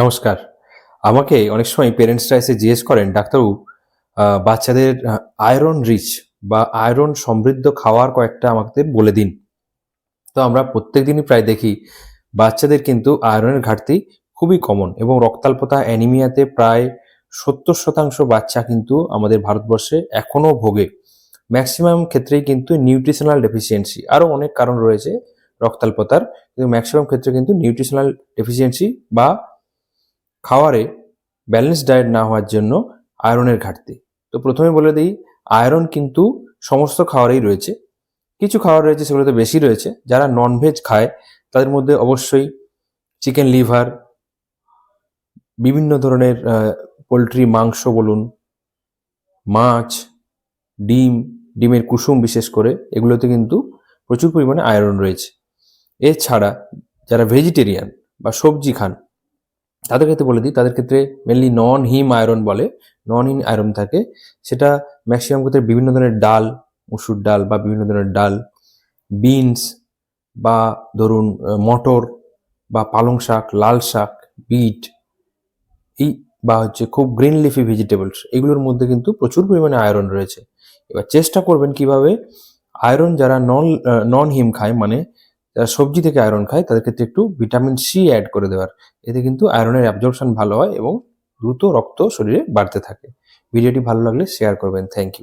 নমস্কার। আমাকে অনেক সময় পেরেন্টসরা এসে জিজ্ঞেস করেন ডাক্তারবাবু বাচ্চাদের আয়রন রিচ বা আয়রন সমৃদ্ধ খাওয়ার কয়েকটা আমাদের বলে দিন। তো আমরা প্রত্যেকদিনই প্রায় দেখি, বাচ্চাদের কিন্তু আয়রনের ঘাটতি খুবই কমন এবং রক্তাল্পতা অ্যানিমিয়াতে প্রায় সত্তর শতাংশ বাচ্চা কিন্তু আমাদের ভারতবর্ষে এখনও ভোগে। ম্যাক্সিমাম ক্ষেত্রেই কিন্তু নিউট্রিশনাল ডেফিসিয়েন্সি আরও অনেক কারণ রয়েছে রক্তাল্পতার, কিন্তু ম্যাক্সিমাম ক্ষেত্রে কিন্তু নিউট্রিশনাল ডেফিসিয়েন্সি বা খাওয়ারে ব্যালেন্স ডায়েট না হওয়ার জন্য আয়রনের ঘাটতি। তো প্রথমে বলে দিই, আয়রন কিন্তু সমস্ত খাবারেই রয়েছে। কিছু খাবার রয়েছে, সেগুলোতে বেশি রয়েছে। যারা ননভেজ খায়, তাদের মধ্যে অবশ্যই চিকেন লিভার বিভিন্ন ধরনের পোলট্রি মাংস বলুন, মাছ, ডিম, ডিমের কুসুম বিশেষ করে, এগুলোতে কিন্তু প্রচুর পরিমাণে আয়রন রয়েছে। এছাড়া যারা ভেজিটেরিয়ান বা সবজি খান তাদের ক্ষেত্রে বলে দিই, তাদের ক্ষেত্রে মেনলি নন হিম আয়রন বলে নন হিম আয়রন থাকে। সেটা ম্যাক্সিমাম ক্ষেত্রে বিভিন্ন ধরনের ডাল, মুসুর ডাল বা বিভিন্ন ধরনের ডাল বিনস বা ধরুন মটর বা পালং শাক, লাল শাক বিট এই বা হচ্ছে খুব গ্রিন লিফি ভেজিটেবলস এগুলোর মধ্যে কিন্তু প্রচুর পরিমাণে আয়রন রয়েছে। এবার চেষ্টা করবেন কীভাবে আয়রন যারা নন নন হিম খায় মানে যারা সবজি থেকে আয়রন খায়, তাদের ক্ষেত্রে একটু ভিটামিন সি অ্যাড করে দেওয়ার। এতে কিন্তু আয়রনের অ্যাবজর্পশন ভালো হয় এবং দ্রুত রক্ত শরীরে বাড়তে থাকে। ভিডিওটি ভালো লাগলে শেয়ার করবেন। Thank you